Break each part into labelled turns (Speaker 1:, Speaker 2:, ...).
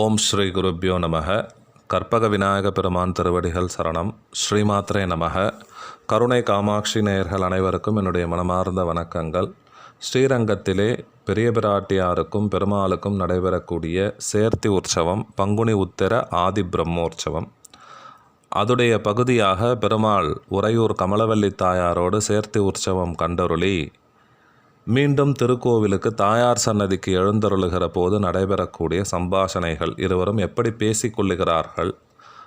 Speaker 1: ஓம் ஸ்ரீ குருப்யோ நமக. கற்பக விநாயக பெருமான் திருவடிகள் சரணம். ஸ்ரீமாத்ரே நமக. கருணை காமாட்சி நேயர்கள் அனைவருக்கும் என்னுடைய மனமார்ந்த வணக்கங்கள். ஸ்ரீரங்கத்திலே பெரிய பிராட்டியாருக்கும் பெருமாளுக்கும் நடைபெறக்கூடிய சேர்த்தி உற்சவம் பங்குனி உத்திர ஆதி பிரம்மோற்சவம். அதுடைய பகுதியாக பெருமாள் உறையூர் கமலவல்லி தாயாரோடு சேர்த்தி உற்சவம் கண்டருளி மீண்டும் திருக்கோவிலுக்கு தாயார் சன்னதிக்கு எழுந்தருளுகிற போது நடைபெறக்கூடிய சம்பாஷணைகள் இருவரும் எப்படி பேசிக்கொள்ளுகிறார்கள்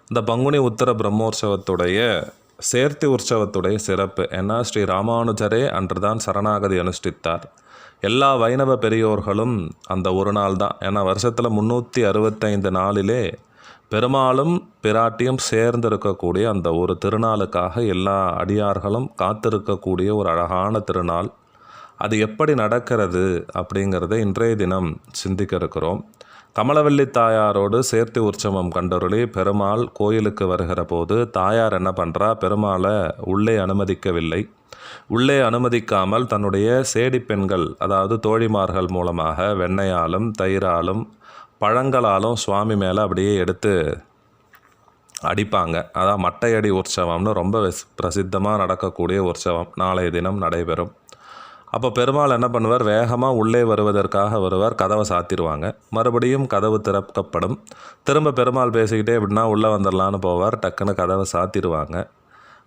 Speaker 1: இந்த பங்குனி உத்தர பிரம்மோற்சவத்துடைய சேர்த்தி உற்சவத்துடைய சிறப்பு ஏன்னா ஸ்ரீ ராமானுஜரே அன்றுதான் சரணாகதி அனுஷ்டித்தார். எல்லா வைணவ பெரியோர்களும் அந்த ஒரு நாள் தான். ஏன்னா வருஷத்தில் முந்நூற்றி அறுபத்தைந்து நாளிலே பெருமாளும் பிராட்டியும் சேர்ந்து இருக்கக்கூடிய அந்த ஒரு திருநாளுக்காக எல்லா அடியார்களும் காத்திருக்கக்கூடிய ஒரு அழகான திருநாள். அது எப்படி நடக்கிறது அப்படிங்கிறத இன்றைய தினம் சிந்திக்க இருக்கிறோம் கமலவல்லி தாயாரோடு சேர்த்து உற்சவம் கண்டருளி பெருமாள் கோயிலுக்கு வருகிற போது தாயார் என்ன பண்ணுறா பெருமாளை உள்ளே அனுமதிக்கவில்லை. உள்ளே அனுமதிக்காமல் தன்னுடைய சேடி பெண்கள் அதாவது தோழிமார்கள் மூலமாக வெண்ணையாலும் தயிராலும் பழங்களாலும் சுவாமி மேலே அப்படியே எடுத்து அடிப்பாங்க. அதான் மட்டையடி உற்சவம்னு ரொம்ப பிரசித்தமாக நடக்கக்கூடிய உற்சவம். நாளைய தினம் நடைபெறும். அப்போ பெருமாள் என்ன பண்ணுவார்? வேகமாக உள்ளே வருவதற்காக வருவார். கதவை சாத்திடுவாங்க. மறுபடியும் கதவு திறக்கப்படும். திரும்ப பெருமாள் பேசிக்கிட்டே எப்படின்னா உள்ளே வந்துடலான்னு போவார். டக்குன்னு கதவை சாத்திடுவாங்க.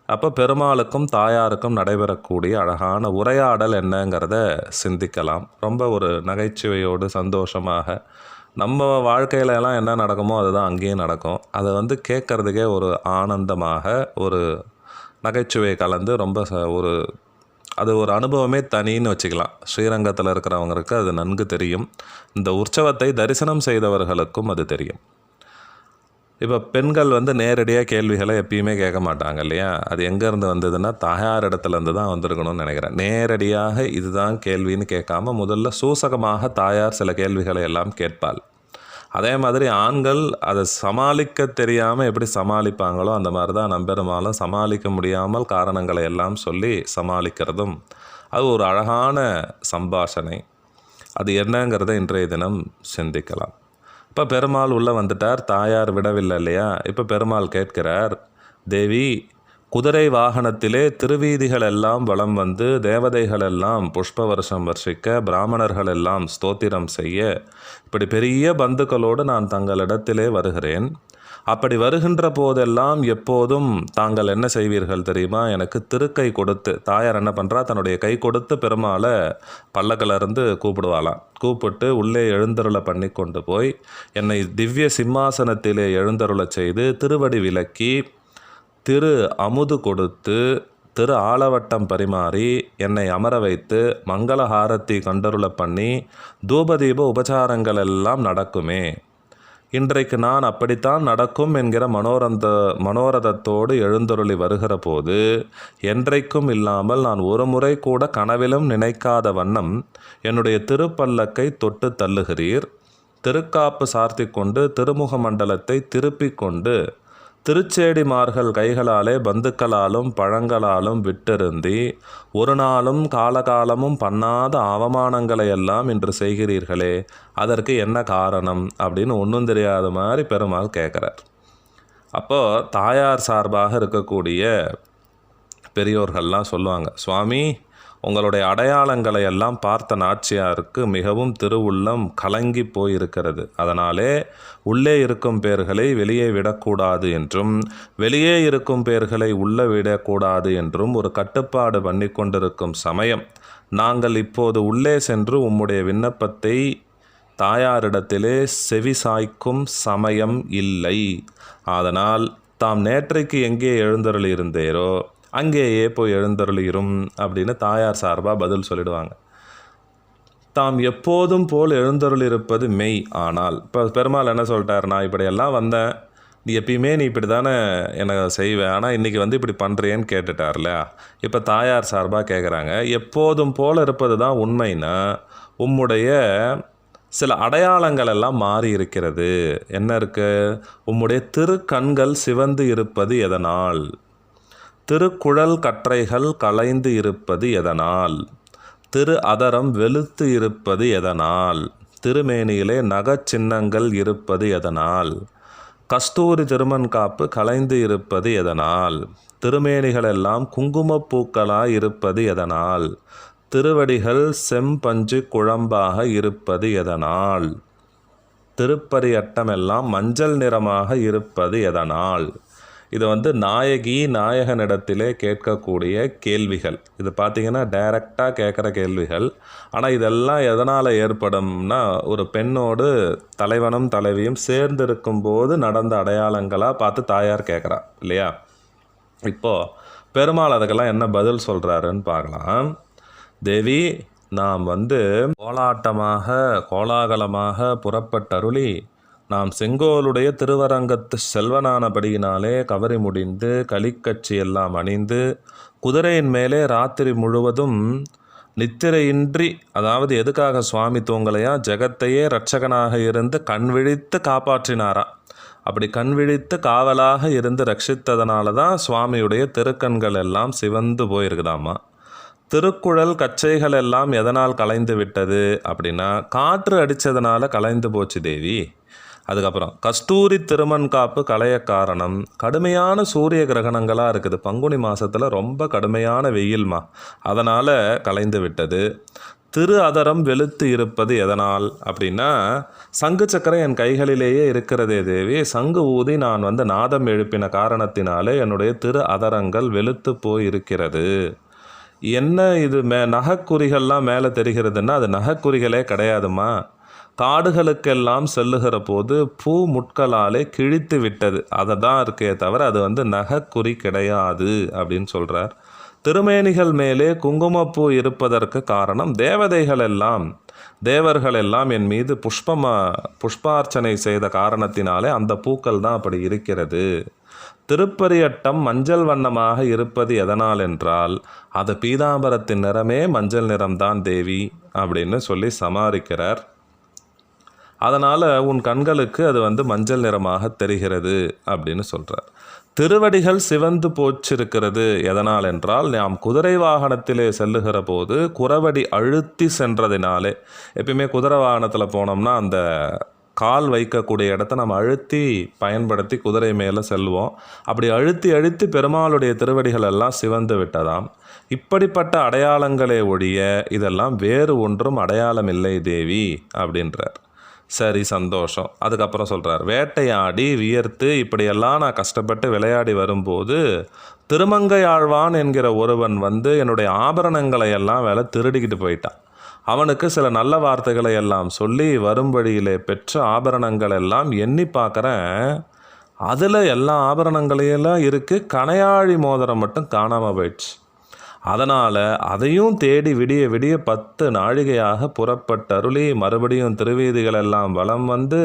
Speaker 1: அப்போ பெருமாளுக்கும் தாயாருக்கும் நடைபெறக்கூடிய அழகான உரையாடல் என்னங்கிறத சிந்திக்கலாம். ரொம்ப ஒரு நகைச்சுவையோடு சந்தோஷமாக. நம்ம வாழ்க்கையில எல்லாம் என்ன நடக்குமோ அதுதான் அங்கேயும் நடக்கும். அதை வந்து கேட்குறதுக்கே ஒரு ஆனந்தமாக ஒரு நகைச்சுவை கலந்து ரொம்ப ச- ஒரு அது ஒரு அனுபவமே தனின்னு வச்சுக்கலாம். ஸ்ரீரங்கத்தில் இருக்கிறவங்களுக்கு அது நன்கு தெரியும். இந்த உற்சவத்தை தரிசனம் செய்தவர்களுக்கும் அது தெரியும். இப்போ பெண்கள் வந்து நேரடியாக கேள்விகளை எப்பயுமே கேட்க மாட்டாங்க இல்லையா? அது எங்கேருந்து வந்ததுன்னா தாயார் இடத்துலேருந்து தான் வந்திருக்கணும்னு நினைக்கிறேன். நேரடியாக இதுதான் கேள்வின்னு கேட்காம முதல்ல சூசகமாக தாயார் சில கேள்விகளை எல்லாம் கேட்பாள். அதே மாதிரி ஆண்கள் அதை சமாளிக்க தெரியாமல் எப்படி சமாளிப்பாங்களோ அந்த மாதிரி தான் நம்பெருமாளும் சமாளிக்க முடியாமல் காரணங்களை எல்லாம் சொல்லி சமாளிக்கிறதும் அது ஒரு அழகான சம்பாஷணை. அது என்னங்கிறத இன்றைய தினம் சிந்திக்கலாம். இப்போ பெருமாள் உள்ளே வந்துட்டார் தாயார் விடவில்லை இல்லையா? இப்போ பெருமாள் கேட்கிறார் தேவி குதிரை வாகனத்திலே திருவீதிகள் எல்லாம் வலம் வந்து தேவதைகளெல்லாம் புஷ்ப வருஷம் வர்ஷிக்க பிராமணர்கள் எல்லாம் ஸ்தோத்திரம் செய்ய இப்படி பெரிய பந்துக்களோடு நான் தங்களிடத்திலே வருகிறேன். அப்படி வருகின்ற போதெல்லாம் எப்போதும் தாங்கள் என்ன செய்வீர்கள் தெரியுமா? எனக்கு திருக்கை கொடுத்து தாயார் என்ன பண்ணுறா தன்னுடைய கை கொடுத்து பெருமாளை பல்லக்கிலிருந்து கூப்பிடுவாளாம். கூப்பிட்டு உள்ளே எழுந்தருளை பண்ணி கொண்டு போய் என்னை திவ்ய சிம்மாசனத்திலே எழுந்தருளை செய்து திருவடி விலக்கி திரு அமுது கொடுத்து திரு ஆலவட்டம் பரிமாறி என்னை அமர வைத்து மங்களஹாரத்தி கண்டருள பண்ணி தூபதீப உபச்சாரங்கள் எல்லாம் நடக்குமே. இன்றைக்கு நான் அப்படித்தான் நடக்கும் என்கிற மனோரந்த மனோரதத்தோடு எழுந்தருளி வருகிற போது என்றைக்கும் இல்லாமல் நான் ஒரு முறை கூட கனவிலும் நினைக்காத வண்ணம் என்னுடைய திருப்பல்லக்கை தொட்டு தள்ளுகிறீர். திருக்காப்பு சார்த்தி கொண்டு திருமுக மண்டலத்தை திருப்பிக் கொண்டு திருச்சேடிமார்கள் கைகளாலே பந்துக்களாலும் பழங்களாலும் விட்டிருந்தி ஒரு நாளும் காலகாலமும் பண்ணாத அவமானங்களை எல்லாம் இன்று செய்கிறீர்களே அதற்கு என்ன காரணம்? அப்படின்னு ஒன்றும் தெரியாத மாதிரி பெருமாள் கேட்குறார். அப்போது தாயார் சார்பாக இருக்கக்கூடிய பெரியோர்கள்லாம் சொல்லுவாங்க சுவாமி உங்களுடைய அடையாளங்களை எல்லாம் பார்த்த நாச்சியாருக்கு மிகவும் திருவுள்ளம் கலங்கி போயிருக்கிறது. அதனாலே உள்ளே இருக்கும் பேர்களை வெளியே விடக்கூடாது என்றும் வெளியே இருக்கும் பேர்களை உள்ளே விடக்கூடாது என்றும் ஒரு கட்டுப்பாடு பண்ணி கொண்டிருக்கும் சமயம். நாங்கள் இப்போது உள்ளே சென்று உம்முடைய விண்ணப்பத்தை தாயாரிடத்திலே செவி சாய்க்கும் சமயம் இல்லை. அதனால் தாம் நேற்றைக்கு எங்கே எழுந்தருளி இருந்தேரோ அங்கேயே போய் எழுந்தருளிரும் அப்படின்னு தாயார் சார்பாக பதில் சொல்லிடுவாங்க. தாம் எப்போதும் போல் எழுந்தருளிருப்பது மெய் ஆனால் இப்போ பெருமாள் என்ன சொல்லிட்டார் நான் இப்படியெல்லாம் வந்தேன். நீ எப்பயுமே நீ இப்படி தானே எனக்கு செய்வேன் ஆனால் இன்றைக்கி வந்து இப்படி பண்ணுறியேன்னு கேட்டுட்டார்ல இப்போ தாயார் சார்பாக கேட்குறாங்க எப்போதும் போல் இருப்பது தான் உண்மைன்னா உம்முடைய சில அடையாளங்கள் எல்லாம் மாறி இருக்கிறது. என்ன இருக்குது உம்முடைய திருக்கண்கள் சிவந்து இருப்பது எதனால்? திருக்குழல் கற்றைகள் கலைந்து இருப்பது எதனால்? திரு அதரம் வெளுத்து இருப்பது எதனால்? திருமேனியிலே நகச்சின்னங்கள் இருப்பது எதனால்? கஸ்தூரி திருமண் காப்பு கலைந்து இருப்பது எதனால்? திருமேனிகளெல்லாம் குங்குமப்பூக்களாய் இருப்பது எதனால்? திருவடிகள் செம்பஞ்சு குழம்பாக இருப்பது எதனால்? திருப்பதி அட்டமெல்லாம் மஞ்சள் நிறமாக இருப்பது எதனால்? இது வந்து நாயகி நாயகனிடத்திலே கேட்கக்கூடிய கேள்விகள். இது பார்த்தீங்கன்னா டைரக்டாக கேட்குற கேள்விகள். ஆனால் இதெல்லாம் எதனால் ஏற்படும்னா ஒரு பெண்ணோடு தலைவனும் தலைவியும் சேர்ந்து இருக்கும்போது நடந்த அடையாளங்களாக பார்த்து தாயார் கேட்குறா இல்லையா? இப்போது பெருமாள் அதுக்கெல்லாம் என்ன பதில் சொல்கிறாருன்னு பார்க்கலாம். தேவி நாம் வந்து கோலாட்டமாக கோலாகலமாக புறப்பட்டருளி நாம் செங்கோலுடைய திருவரங்கத்து செல்வனானபடியினாலே கவரி முடிந்து களிக்கட்சி எல்லாம் அணிந்து குதிரையின் மேலே ராத்திரி முழுவதும் நித்திரையின்றி அதாவது எதுக்காக சுவாமி தூங்கலையா? ஜெகத்தையே ரட்சகனாக இருந்து கண் விழித்து காப்பாற்றினாரா? அப்படி கண் விழித்து காவலாக இருந்து ரட்சித்ததனால தான் சுவாமியுடைய திருக்கண்கள் எல்லாம் சிவந்து போயிருக்குதாம்மா திருக்குழல் கச்சைகள் எல்லாம் எதனால் கலைந்து விட்டது அப்படின்னா காற்று அடித்ததுனால கலைந்து போச்சு தேவி. அதுக்கப்புறம் கஸ்தூரி திருமண் காப்பு களைய காரணம் கடுமையான சூரிய கிரகணங்களாக இருக்குது. பங்குனி மாதத்தில் ரொம்ப கடுமையான வெயில்மா. அதனால் கலைந்து விட்டது. திரு அதரம் வெளுத்து இருப்பது எதனால் அப்படின்னா சங்கு சக்கரம் என் கைகளிலேயே இருக்கிறதே தேவி. சங்கு ஊதி நான் வந்து நாதம் எழுப்பின காரணத்தினாலே என்னுடைய திரு அதரங்கள் வெளுத்து போயிருக்கிறது. என்ன இது மே நகைக்குறிகள்லாம் மேலே தெரிகிறதுன்னா அது நகைக்குறிகளே கிடையாதுமா. காடுகளுக்கெல்லாம் செல்லுகிற போது பூ முட்களாலே கிழித்து விட்டது. அதை தான் இருக்கே தவிர அது வந்து நகைக்குறி கிடையாது அப்படின்னு சொல்கிறார் திருமேனிகள் மேலே குங்குமப்பூ இருப்பதற்கு காரணம் தேவதைகள் எல்லாம் தேவர்கள் எல்லாம் என் மீது புஷ்பமா புஷ்பார்ச்சனை செய்த காரணத்தினாலே அந்த பூக்கள் தான் அப்படி இருக்கிறது. திருப்பரியட்டம் மஞ்சள் வண்ணமாக இருப்பது எதனால் என்றால் அது பீதாம்பரத்தின் நிறமே மஞ்சள் நிறம்தான் தேவி அப்படின்னு சொல்லி சமாளிக்கிறார் அதனால் உன் கண்களுக்கு அது வந்து மஞ்சள் நிறமாக தெரிகிறது அப்படின்னு சொல்கிறார் திருவடிகள் சிவந்து போச்சிருக்கிறது எதனால் என்றால் நாம் குதிரை வாகனத்திலே செல்லுகிற போது குறவடி அழுத்தி சென்றதினாலே. எப்பயுமே குதிரை வாகனத்தில் போனோம்னா அந்த கால் வைக்கக்கூடிய இடத்த நம்ம அழுத்தி பயன்படுத்தி குதிரை மேலே செல்வோம். அப்படி அழுத்தி அழுத்தி பெருமாளுடைய திருவடிகள் எல்லாம் சிவந்து விட்டதாம். இப்படிப்பட்ட அடையாளங்களே ஒழிய இதெல்லாம் வேறு ஒன்றும் அடையாளம் இல்லை தேவி அப்படின்றார். சரி சந்தோஷம். அதுக்கப்புறம் சொல்கிறார் வேட்டையாடி வியர்த்து இப்படியெல்லாம் நான் கஷ்டப்பட்டு விளையாடி வரும்போது திருமங்கையாழ்வான் என்கிற ஒருவன் வந்து என்னுடைய ஆபரணங்களை எல்லாம் வேலை திருடிக்கிட்டு போயிட்டான். அவனுக்கு சில நல்ல வார்த்தைகளை எல்லாம் சொல்லி வரும் வழியிலே பெற்ற ஆபரணங்கள் எல்லாம் எண்ணி பார்க்குறேன். அதில் எல்லா ஆபரணங்களையெல்லாம் இருக்குது கணையாழி மோதிரம் மட்டும் காணாமல் போயிடுச்சு. அதனால் அதையும் தேடி விடிய விடிய பத்து நாழிகையாக புறப்பட்டருளி மறுபடியும் திருவீதிகள் எல்லாம் வலம் வந்து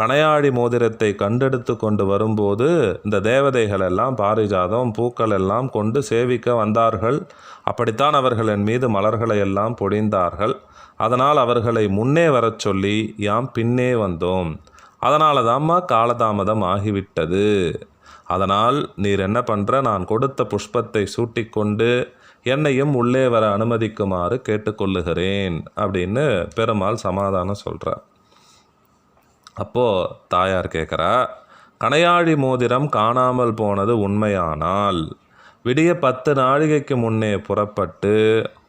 Speaker 1: கணையாழி மோதிரத்தை கண்டெடுத்து கொண்டு வரும்போது இந்த தேவதைகள் எல்லாம் பாரிஜாதம் பூக்கள் எல்லாம் கொண்டு சேவிக்க வந்தார்கள். அப்படித்தான் அவர்களின் மீது மலர்களை எல்லாம் பொழிந்தார்கள். அதனால் அவர்களை முன்னே வரச் சொல்லி யாம் பின்னே வந்தோம். அதனால தாம்மா காலதாமதம் ஆகிவிட்டது. அதனால் நீர் என்ன பண்ணுற நான் கொடுத்த புஷ்பத்தை சூட்டிக்கொண்டு என்னையும் உள்ளே வர அனுமதிக்குமாறு கேட்டுக்கொள்ளுகிறேன் அப்படின்னு பெருமாள் சமாதானம் சொல்கிறார் அப்போது தாயார் கேட்குறா கணையாழி மோதிரம் காணாமல் போனது உண்மையானால் விடிய பத்து நாழிகைக்கு முன்னே புறப்பட்டு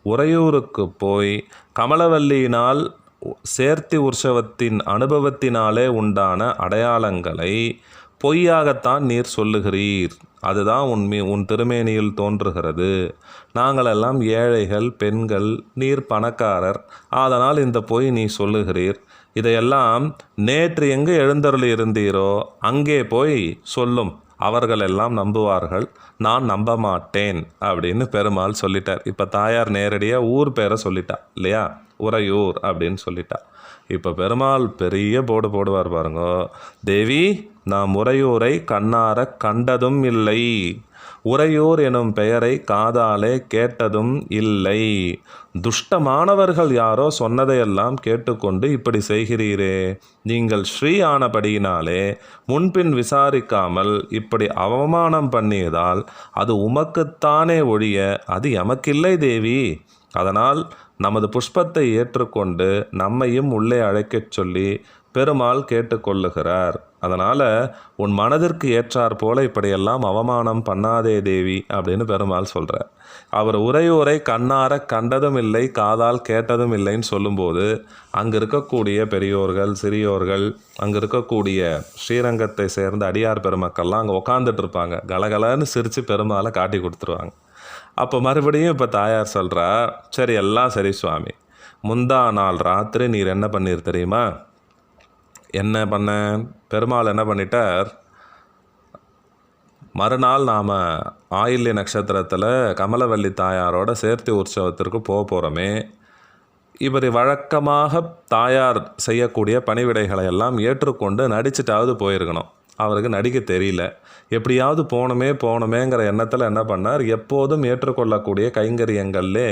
Speaker 1: உறையூருக்கு போய் கமலவல்லியினால் சேர்த்தி உற்சவத்தின் அனுபவத்தினாலே உண்டான அடையாளங்களை பொய்யாகத்தான் நீர் சொல்லுகிறீர். அதுதான் உன் உன் திருமேனியில் தோன்றுகிறது. நாங்களெல்லாம் ஏழைகள் பெண்கள் நீர் பணக்காரர். அதனால் இந்த பொய் நீ சொல்லுகிறீர். இதையெல்லாம் நேற்று எங்கு எழுந்தருளி இருந்தீரோ அங்கே போய் சொல்லும். அவர்களெல்லாம் நம்புவார்கள். நான் நம்ப மாட்டேன் அப்படின்னு பெருமாள் சொல்லிட்டார். இப்போ தாயார் நேரடியாக ஊர் பேரை சொல்லிட்டா இல்லையா? உறையூர் அப்படின்னு சொல்லிட்டா. இப்போ பெருமாள் பெரிய போடு போடுவார் பாருங்க. தேவி நாம் உறையூரை கண்ணார கண்டதும் இல்லை. உறையூர் எனும் பெயரை காதாலே கேட்டதும் இல்லை. துஷ்டமானவர்கள் யாரோ சொன்னதையெல்லாம் கேட்டுக்கொண்டு இப்படி செய்கிறீரே. நீங்கள் ஸ்ரீ ஆனபடியினாலே முன்பின் விசாரிக்காமல் இப்படி அவமானம் பண்ணியதால் அது உமக்குத்தானே ஒழிய அது எமக்கில்லை தேவி. அதனால் நமது புஷ்பத்தை ஏற்றுக்கொண்டு நம்மையும் உள்ளே அழைக்கச் சொல்லி பெருமாள் கேட்டுக்கொள்ளுகிறார். அதனால் உன் மனதிற்கு ஏற்றார் போல இப்படியெல்லாம் அவமானம் பண்ணாதே தேவி அப்படின்னு பெருமாள் சொல்கிறார் அவர் உரையுரை கண்ணார கண்டதும் இல்லை காதால் கேட்டதும் இல்லைன்னு சொல்லும்போது அங்கே இருக்கக்கூடிய பெரியோர்கள் சிறியோர்கள் அங்கே இருக்கக்கூடிய ஸ்ரீரங்கத்தை சேர்ந்த அடியார் பெருமக்கள்லாம் அங்கே உக்காந்துட்டு இருப்பாங்க. கலகலன்னு சிரித்து பெருமாளை காட்டி கொடுத்துருவாங்க. அப்போ மறுபடியும் இப்போ தாயார் சொல்கிறா சரி எல்லாம் சரி சுவாமி. முந்தா நாள் ராத்திரி நீர் என்ன பண்ணீர் தெரியுமா? என்ன பண்ண? பெருமாள் என்ன பண்ணிட்டார்? மறுநாள் நாம் ஆயில்ய நட்சத்திரத்தில் கமலவல்லி தாயாரோட சேர்த்தி உற்சவத்திற்கு போக போகிறோமே இவர் வழக்கமாக தாயார் செய்யக்கூடிய பணிவிடைகளை எல்லாம் ஏற்றுக்கொண்டு நடிச்சிட்டாவது போயிருக்கணும். அவருக்கு நடிக்க தெரியல. எப்படியாவது போகணுமே போகணுமேங்கிற எண்ணத்தில் என்ன பண்ணார்? எப்போதும் ஏற்றுக்கொள்ளக்கூடிய கைங்கரியங்கள்லே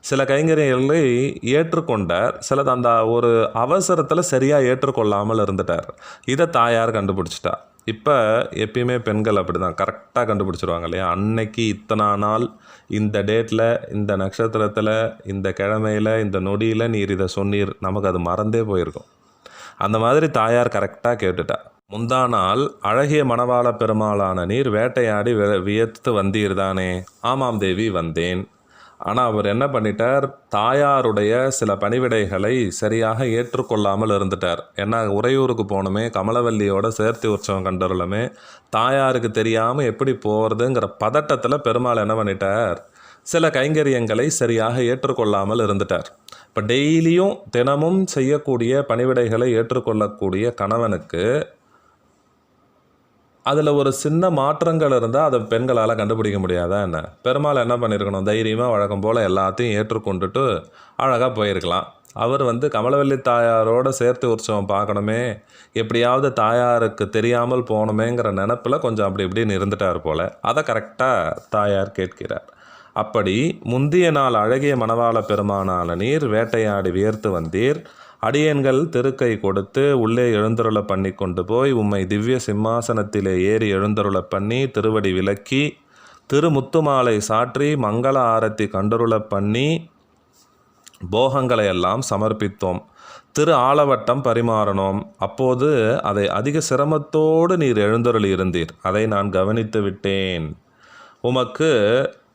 Speaker 1: சில கைங்கரியங்களை ஏற்றுக்கொண்டார். சிலது அந்த ஒரு அவசரத்தில் சரியாக ஏற்றுக்கொள்ளாமல் இருந்துட்டார். இதை தாயார் கண்டுபிடிச்சிட்டா. இப்போ எப்பயுமே பெண்கள் அப்படி தான் கரெக்டாக கண்டுபிடிச்சிருவாங்க இல்லையா? அன்னைக்கு இத்தனை நாள் இந்த டேட்டில் இந்த நட்சத்திரத்தில் இந்த கிழமையில் இந்த நொடியில் நீர் இதை சொன்னீர். நமக்கு அது மறந்தே போயிருக்கும். அந்த மாதிரி தாயார் கரெக்டாக கேட்டுட்டா. முந்தா நாள் அழகிய மணவாள பெருமாளான நீர் வேட்டையாடி வியத்து வந்தீர் தானே ஆமாம் தேவி வந்தேன். ஆனால் அவர் என்ன பண்ணிட்டார்? தாயாருடைய சில பணிவிடைகளை சரியாக ஏற்றுக்கொள்ளாமல் இருந்துட்டார். ஏன்னா உறையூருக்கு போகணுமே கமலவல்லியோட சேர்த்தி உற்சவம் கண்டருளமே தாயாருக்கு தெரியாமல் எப்படி போகிறதுங்கிற பதட்டத்தில் பெருமாள் என்ன பண்ணிட்டார்? சில கைங்கரியங்களை சரியாக ஏற்றுக்கொள்ளாமல் இருந்துட்டார். இப்போ டெய்லியும் தினமும் செய்யக்கூடிய பணிவிடைகளை ஏற்றுக்கொள்ளக்கூடிய கணவனுக்கு அதில் ஒரு சின்ன மாற்றங்கள் இருந்தால் அதை பெண்களால் கண்டுபிடிக்க முடியாதா என்ன? பெருமாள் என்ன பண்ணியிருக்கணும் தைரியமாக வழக்கம் போல் எல்லாத்தையும் ஏற்றுக்கொண்டுட்டு அழகாக போயிருக்கலாம். அவர் வந்து கமலவல்லி தாயாரோட சேர்த்து உற்சவம் பார்க்கணுமே எப்படியாவது தாயாருக்கு தெரியாமல் போகணுமேங்கிற நினப்பில் கொஞ்சம் அப்படி இப்படின்னு இருந்துட்டார் போல். அதை கரெக்டாக தாயார் கேட்கிறார். அப்படி முந்திய நாள் அழகிய மணவாள பெருமானால நீர் வேட்டையாடி வியர்த்து வந்தீர். அடியேன்கள் திருக்கை கொடுத்து உள்ளே எழுந்தருளை பண்ணி கொண்டு போய் உம்மை திவ்ய சிம்மாசனத்திலே ஏறி எழுந்தருளை பண்ணி திருவடி விலக்கி திருமுத்துமாலை சாற்றி மங்கள ஆரத்தி கண்டருளை பண்ணி போகங்களை எல்லாம் சமர்ப்பித்தோம். திரு ஆலவட்டம் பரிமாறனோம். அப்போது அதை அதிக சிரமத்தோடு நீர் எழுந்தருளி இருந்தீர் அதை நான் கவனித்து விட்டேன். உமக்கு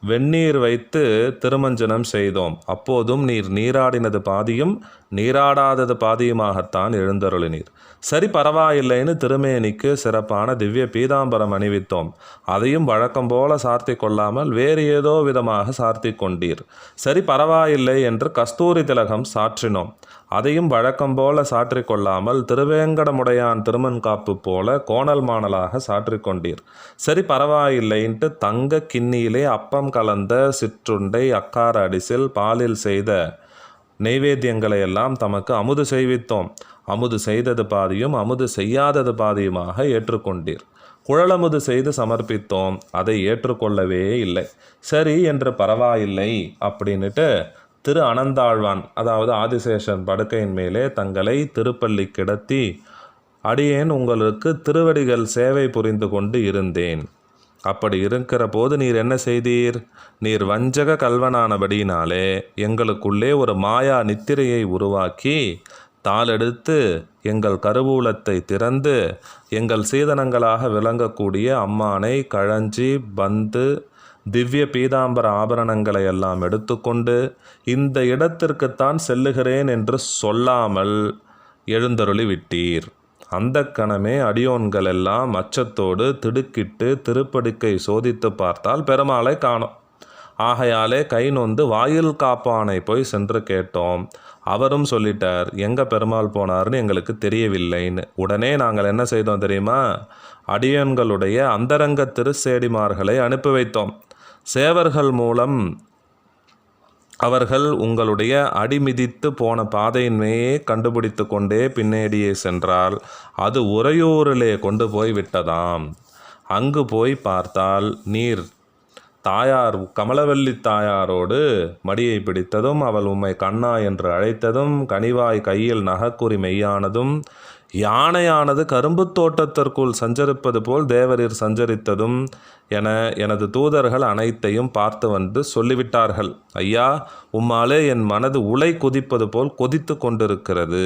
Speaker 1: வெந்நீர் வைத்து திருமஞ்சனம் செய்தோம். அப்போதும் நீர் நீராடினது பாதியும் நீராடாதது பாதியுமாகத்தான் எழுந்தருளினீர். சரி பரவாயில்லைன்னு திருமேனிக்கு சிறப்பான திவ்ய பீதாம்பரம் அணிவித்தோம். அதையும் வழக்கம் போல சார்த்தி கொள்ளாமல் வேறு ஏதோ விதமாக சார்த்தி கொண்டீர். சரி பரவாயில்லை என்று கஸ்தூரி திலகம் சாற்றினோம். அதையும் வழக்கம் போல சாற்றிக்கொள்ளாமல் திருவேங்கடமுடையான் திருமண் காப்பு போல கோணல் மாணலாக சாற்றிக்கொண்டீர் சரி பரவாயில்லைன்ட்டு தங்க கிண்ணியிலே அப்பம் கலந்த சிற்றுண்டை அக்கார அடிசில் பாலில் செய்த நெய்வேத்தியங்களை எல்லாம் தமக்கு அமுது செய்வித்தோம். அமுது செய்தது பாதியும் அமுது செய்யாதது பாதியுமாக ஏற்றுக்கொண்டீர். குழலமுது செய்து சமர்ப்பித்தோம் அதை ஏற்றுக்கொள்ளவே இல்லை. சரி என்று பரவாயில்லை அப்படின்னுட்டு திரு அனந்தாழ்வான் அதாவது ஆதிசேஷன் படுக்கையின் மேலே தங்களை திருப்பள்ளி கிடத்தி அடியேன் உங்களுக்கு திருவடிகள் சேவை புரிந்து கொண்டு இருந்தேன். அப்படி இருக்கிற போது நீர் என்ன செய்தீர்? நீர் வஞ்சக கல்வனானபடியினாலே எங்களுக்குள்ளே ஒரு மாயா நித்திரையை உருவாக்கி தாளெடுத்து எங்கள் கருவூலத்தை திறந்து எங்கள் சீதனங்களாக விளங்கக்கூடிய அம்மானை கழஞ்சி பந்து திவ்ய பீதாம்பர ஆபரணங்களை எல்லாம் எடுத்துக்கொண்டு இந்த இடத்திற்குத்தான் செல்லுகிறேன் என்று சொல்லாமல் எழுந்தருளி விட்டீர். அந்த கணமே அடியோன்கள் எல்லாம் அச்சத்தோடு திடுக்கிட்டு திருப்படுக்கை சோதித்து பார்த்தால் பெருமாளை காணும். ஆகையாலே கை நொந்து வாயில் காப்பானை போய் சென்று கேட்டோம். அவரும் சொல்லிட்டார் எங்கே பெருமாள் போனார்னு எங்களுக்கு தெரியவில்லைன்னு. உடனே நாங்கள் என்ன செய்தோம் தெரியுமா? அடியன்களுடைய அந்தரங்க திருச்சேடிமார்களை அனுப்பி வைத்தோம். சேவர்கள் மூலம் அவர்கள் உங்களுடைய அடிமிதித்து போன பாதையின்மையே கண்டுபிடித்து கொண்டே பின்னேடியே சென்றால் அது உறையூரிலே கொண்டு போய் விட்டதாம். அங்கு போய் பார்த்தால் நீர் தாயார் கமலவல்லி தாயாரோடு மடியை பிடித்ததும் அவள் உம்மை கண்ணா என்று அழைத்ததும் கனிவாய் கையில் நகக்குறி மெய்யானதும் யானையானது கரும்புத் தோட்டத்திற்குள் சஞ்சரிப்பது போல் தேவரீர் சஞ்சரித்ததும் என எனது தூதர்கள் அனைத்தையும் பார்த்து வந்து சொல்லிவிட்டார்கள். ஐயா உம்மாலே என் மனது உலை கொதிப்பது போல் கொதித்து கொண்டிருக்கிறது.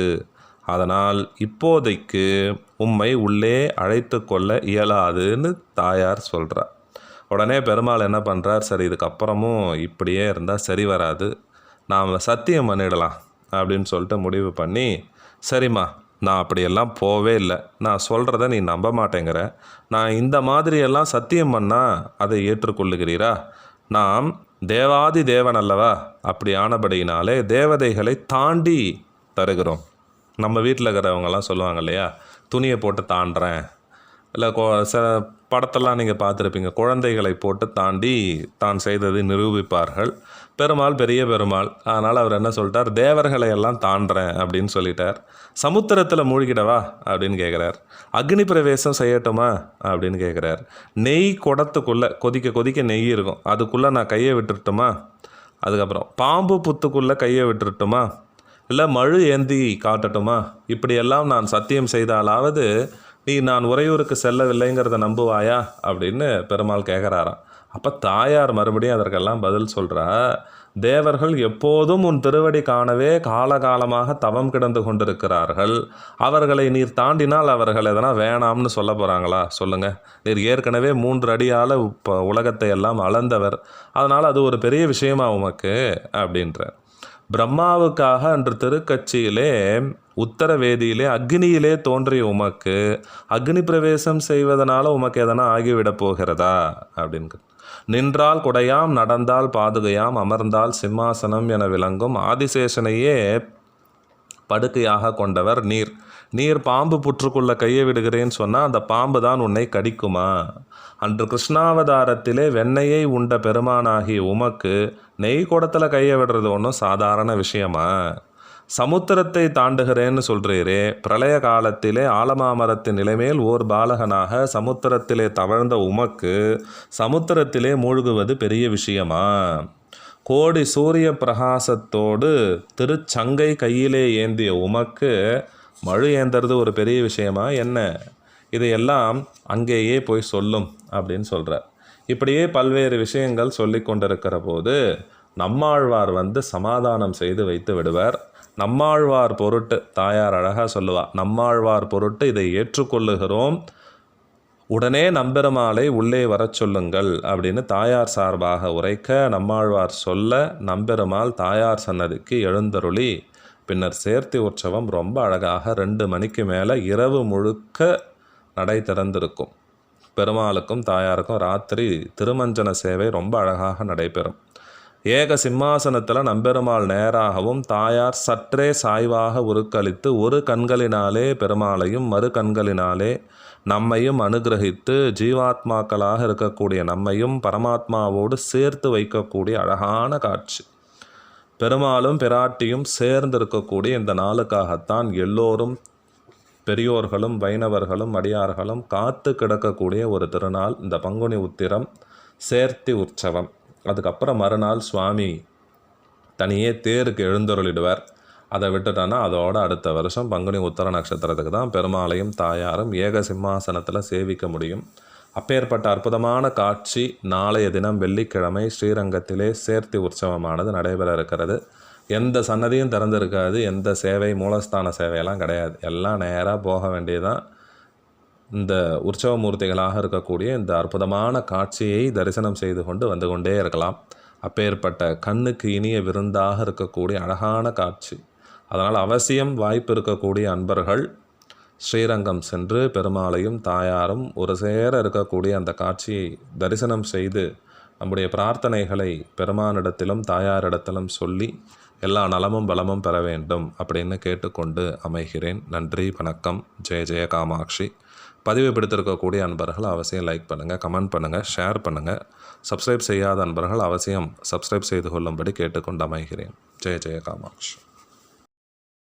Speaker 1: அதனால் இப்போதைக்கு உம்மை உள்ளே அழைத்து கொள்ள இயலாதுன்னு தாயார் சொல்கிறார் உடனே பெருமாள் என்ன பண்ணுறார் சரி இதுக்கப்புறமும் இப்படியே இருந்தால் சரி வராது. நாம் சத்தியம் பண்ணிடலாம் அப்படின்னு சொல்லிட்டு முடிவு பண்ணி சரிம்மா நான் அப்படியெல்லாம் போவே இல்லை. நான் சொல்கிறத நீ நம்ப மாட்டேங்கிற. நான் இந்த மாதிரியெல்லாம் சத்தியம் பண்ணால் அதை ஏற்றுக்கொள்ளுகிறீரா? நாம் தேவாதி தேவன் அல்லவா? அப்படி ஆனபடியினாலே தேவதைகளை தாண்டி தருகிறோம். நம்ம வீட்டில் இருக்கிறவங்கெல்லாம் சொல்லுவாங்க இல்லையா? துணியை போட்டு தாண்டுறேன். இல்லை சில படத்தெல்லாம் நீங்கள் பார்த்துருப்பீங்க. குழந்தைகளை போட்டு தாண்டி தான் செய்ததை நிரூபிப்பார்கள். பெருமாள் பெரிய பெருமாள். அதனால் அவர் என்ன சொல்லிட்டார்? தேவர்களை எல்லாம் தாண்டுறேன் அப்படின்னு சொல்லிட்டார். சமுத்திரத்தில் மூழ்கிடவா? அப்படின்னு கேட்குறார் அக்னி பிரவேசம் செய்யட்டுமா? அப்படின்னு கேட்குறார் நெய் குடத்துக்குள்ளே கொதிக்க கொதிக்க நெய் இருக்கும். அதுக்குள்ளே நான் கையை விட்டுருட்டுமா அதுக்கப்புறம் பாம்பு புத்துக்குள்ளே கையை விட்டுருட்டுமா இல்லை மழு ஏந்தி காட்டட்டுமா? இப்படியெல்லாம் நான் சத்தியம் செய்தாலாவது நீ நான் உறையூருக்கு செல்லவில்லைங்கிறத நம்புவாயா? அப்படின்னு பெருமாள் கேட்குறாராம் அப்போ தாயார் மறுபடியும் அதற்கெல்லாம் பதில் சொல்கிறா தேவர்கள் எப்போதும் உன் திருவடி காணவே காலகாலமாக தவம் கிடந்து கொண்டிருக்கிறார்கள். அவர்களை நீர் தாண்டினால் அவர்கள் எதனா வேணாம்னு சொல்ல போகிறாங்களா சொல்லுங்கள் நீர் ஏற்கனவே மூன்று அடியால் இப்போ உலகத்தை எல்லாம் அளந்தவர். அதனால் அது ஒரு பெரிய விஷயமா உமக்கு அப்படின்ற பிரம்மாவுக்காக அன்று திருக்கட்சியிலே உத்தரவேதியிலே அக்னியிலே தோன்றிய உமக்கு அக்னி பிரவேசம் செய்வதனால உமக்கு எதனா ஆகிவிடப் போகிறதா? அப்படின்னு நின்றால் குடையாம் நடந்தால் பாதுகையாம் அமர்ந்தால் சிம்மாசனம் என விளங்கும் ஆதிசேஷனையே படுக்கையாக கொண்டவர் நீர். நீர் பாம்பு புற்றுக்குள்ள கையை விடுகிறேன்னு சொன்னால் அந்த பாம்பு தான் உன்னை கடிக்குமா? அன்று கிருஷ்ணாவதாரத்திலே வெண்ணையை உண்ட பெருமானாகிய உமக்கு நெய் குடத்தில் கையை விடுறது ஒன்றும் சாதாரண விஷயமா? சமுத்திரத்தை தாண்டுகிறேன்னு சொல்கிறீரே பிரளய காலத்திலே ஆலமாமரத்தின் நிலைமேல் ஓர் பாலகனாக சமுத்திரத்திலே தவழ்ந்த உமக்கு சமுத்திரத்திலே மூழ்குவது பெரிய விஷயமா? கோடி சூரிய பிரகாசத்தோடு திருச்சங்கை கையிலே ஏந்திய உமக்கு மழு ஏந்துறது ஒரு பெரிய விஷயமா? என்ன? இதையெல்லாம் அங்கேயே போய் சொல்லும் அப்படின்னு சொல்கிறார் இப்படியே பல்வேறு விஷயங்கள் சொல்லி கொண்டிருக்கிற போது நம்மாழ்வார் வந்து சமாதானம் செய்து வைத்து விடுவார். நம்மாழ்வார் பொருட்டு தாயார் அழகாக சொல்லுவார் நம்மாழ்வார் பொருட்டு இதை ஏற்றுக்கொள்ளுகிறோம். உடனே நம்பெருமாளை உள்ளே வரச் சொல்லுங்கள் அப்படின்னு தாயார் சார்பாக உரைக்க நம்மாழ்வார் சொல்ல நம்பெருமாள் தாயார் சன்னதிக்கு எழுந்தருளி பின்னர் சேர்த்தி உற்சவம் ரொம்ப அழகாக ரெண்டு மணிக்கு மேலே இரவு முழுக்க நடை திறந்திருக்கும். பெருமாளுக்கும் தாயாருக்கும் ராத்திரி திருமஞ்சன சேவை ரொம்ப அழகாக நடைபெறும். ஏக சிம்மாசனத்தில் நம்பெருமாள் நேராகவும் தாயார் சற்றே சாய்வாக உருக்களித்து ஒரு கண்களினாலே பெருமாளையும் மறு கண்களினாலே நம்மையும் அனுகிரகித்து ஜீவாத்மாக்களாக இருக்கக்கூடிய நம்மையும் பரமாத்மாவோடு சேர்த்து வைக்கக்கூடிய அழகான காட்சி. பெருமாளும் பிராட்டியும் சேர்ந்து இருக்கக்கூடிய இந்த நாளுக்காகத்தான் எல்லோரும் பெரியோர்களும் வைணவர்களும் அடியார்களும் காத்து கிடக்கக்கூடிய ஒரு திருநாள் இந்த பங்குனி உத்திரம் சேர்த்தி உற்சவம். அதுக்கப்புறம் மறுநாள் சுவாமி தனியே தேருக்கு எழுந்தருளிடுவார். அதை விட்டுட்டோன்னா அதோட அடுத்த வருஷம் பங்குனி உத்தர நட்சத்திரத்துக்கு தான் பெருமாளையும் தாயாரும் ஏக சிம்மாசனத்தில் சேவிக்க முடியும். அப்பேற்பட்ட அற்புதமான காட்சி நாளைய தினம் வெள்ளிக்கிழமை ஸ்ரீரங்கத்திலே சேர்த்தி உற்சவமானது நடைபெற இருக்கிறது. எந்த சன்னதியும் திறந்திருக்காது எந்த சேவை மூலஸ்தான சேவையெல்லாம் கிடையாது. எல்லாம் நேராக போக வேண்டியதான் இந்த உற்சவ மூர்த்திகளாக இருக்கக்கூடிய இந்த அற்புதமான காட்சியை தரிசனம் செய்து கொண்டு வந்து கொண்டே இருக்கலாம். அப்பேற்பட்ட கண்ணுக்கு இனிய விருந்தாக இருக்கக்கூடிய அழகான காட்சி. அதனால் அவசியம் வாய்ப்பு இருக்கக்கூடிய அன்பர்கள் ஸ்ரீரங்கம் சென்று பெருமாளையும் தாயாரும் ஒரு சேர இருக்கக்கூடிய அந்த காட்சியை தரிசனம் செய்து நம்முடைய பிரார்த்தனைகளை பெருமானிடத்திலும் தாயாரிடத்திலும் சொல்லி எல்லா நலமும் பலமும் பெற வேண்டும் அப்படின்னு கேட்டுக்கொண்டு அமைகிறேன். நன்றி வணக்கம். ஜெய ஜெய காமாட்சி. பதிவு பிடித்திருக்கக்கூடிய அன்பர்கள் அவசியம் லைக் பண்ணுங்கள் கமெண்ட் பண்ணுங்கள் ஷேர் பண்ணுங்கள் சப்ஸ்கிரைப் செய்யாத அன்பர்கள் அவசியம் சப்ஸ்கிரைப் செய்து கொள்ளும்படி கேட்டுக்கொண்டு அமைகிறேன். ஜெய ஜெய காமாட்சி.